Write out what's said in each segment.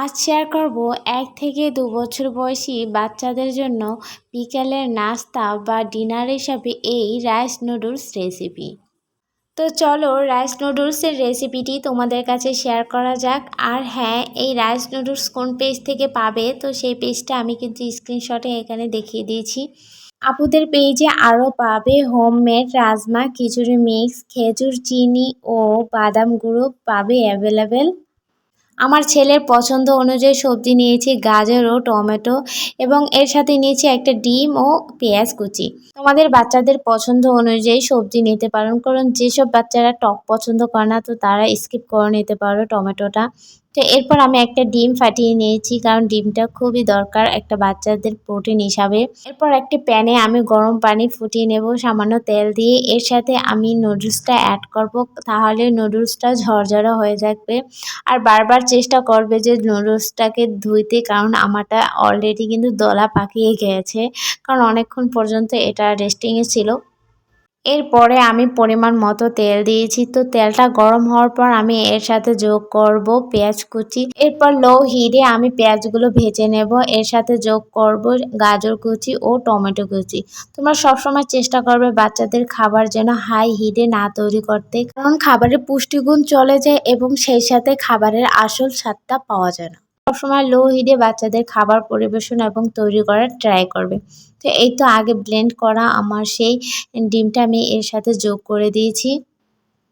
আজ শেয়ার করব এক থেকে দু বছর বয়সী বাচ্চাদের জন্য বিকেলের নাস্তা বা ডিনার হিসাবে এই রাইস নুডলস রেসিপি। তো চলো রাইস নুডলসের রেসিপিটি তোমাদের কাছে শেয়ার করা যাক। আর হ্যাঁ এই রাইস নুডলস কোন পেজ থেকে পাবে? তো সেই পেজটা আমি কিন্তু স্ক্রিনশটে এখানে দেখিয়ে দিয়েছি। আপুদের পেজে আরও পাবে হোমমেড রাজমা, খিচুড়ি মিক্স, খেজুর, চিনি ও বাদাম গুঁড়ো পাবে অ্যাভেলেবেল। আমার ছেলের পছন্দ অনুযায়ী সবজি নিয়েছি গাজর ও টমেটো এবং এর সাথে নিয়েছি একটা ডিম ও পেঁয়াজ কুচি। তোমাদের বাচ্চাদের পছন্দ অনুযায়ী সবজি নিতে পারেন, কারণ যেসব বাচ্চারা টক পছন্দ করে না, তো তারা স্কিপ করে নিতে পারো টমেটোটা। তো এরপর আমি একটা ডিম ফাটিয়ে নিয়েছি, কারণ ডিমটা খুবই দরকার একটা বাচ্চাদের প্রোটিন হিসাবে। এরপর একটি প্যানে আমি গরম পানি ফুটিয়ে নেব, সামান্য তেল দিয়ে। এর সাথে আমি নুডলসটা অ্যাড করব, তাহলে নুডলসটা ঝরঝরা হয়ে থাকবে। আর বারবার চেষ্টা করবে যে নুডলসটাকে ধুইতে, কারণ আমারটা অলরেডি কিন্তু দলা পাকিয়ে গেছে, কারণ অনেকক্ষণ পর্যন্ত এটা রেস্টিংয়ে ছিল। এরপরে আমি পরিমাণ মতো তেল দিয়েছি। তো তেলটা গরম হওয়ার পর আমি এর সাথে যোগ করব পেঁয়াজ কুচি। এরপর লো হিটে আমি পেঁয়াজগুলো ভেজে নেব। এর সাথে যোগ করব গাজর কুচি ও টমেটো কুচি। তোমরা সবসময় চেষ্টা করবে বাচ্চাদের খাবার যেন হাই হিটে না তৈরি করতে। কারণ খাবারের পুষ্টিগুণ চলে যায় এবং সেই সাথে খাবারের আসল স্বাদটা পাওয়া যায় না। সবসময় লো হিটে বাচ্চাদের খাবার পরিবেশন এবং তৈরি করার ট্রাই করবে। তো এই তো আগে ব্লেন্ড করা আমার সেই ডিমটা আমি এর সাথে যোগ করে দিয়েছি।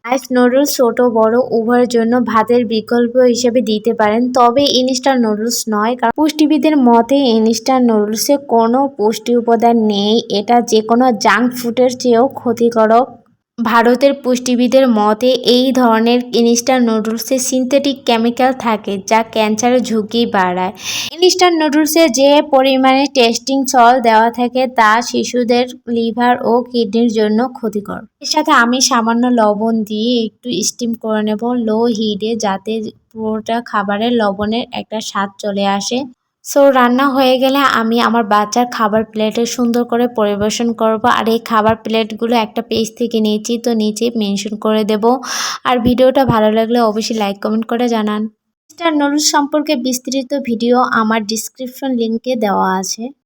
রাইস নুডলস ছোটো, বড় উভয়ের জন্য ভাতের বিকল্প হিসেবে দিতে পারেন। তবে ইনস্ট্যান্ট নুডলস নয়, কারণ পুষ্টিবিদের মতে ইনস্ট্যান্ট নুডলসে কোনো পুষ্টি উপাদান নেই। এটা যে কোনো জাঙ্ক ফুডের চেয়েও ক্ষতিকারক। ভারতের পুষ্টিবিদের মতে, এই ধরনের ইনস্ট্যান্ট নুডলসে সিনথেটিক কেমিক্যাল থাকে যা ক্যান্সারের ঝুঁকি বাড়ায়। ইনস্ট্যান্ট নুডলসে যে পরিমাণে টেস্টিং সল দেওয়া থাকে তা শিশুদের লিভার ও কিডনির জন্য ক্ষতিকর। এর সাথে আমি সামান্য লবণ দিয়ে একটু স্টিম করে নেব। লো হিটে যাতে পুরোটা খাবারের লবণের একটা স্বাদ চলে আসে। সো রান্না হয়ে গেলে আমি আমার বাচ্চার খাবার প্লেটে সুন্দর করে পরিবেশন করব। আর এই খাবার প্লেটগুলো একটা পেজ থেকে নিয়েছি, তো নিচে মেনশন করে দেব। আর ভিডিওটা ভালো লাগলে অবশ্যই লাইক কমেন্ট করে জানান। স্টার নুডলস সম্পর্কে বিস্তৃত ভিডিও আমার ডিসক্রিপশন লিঙ্কে দেওয়া আছে।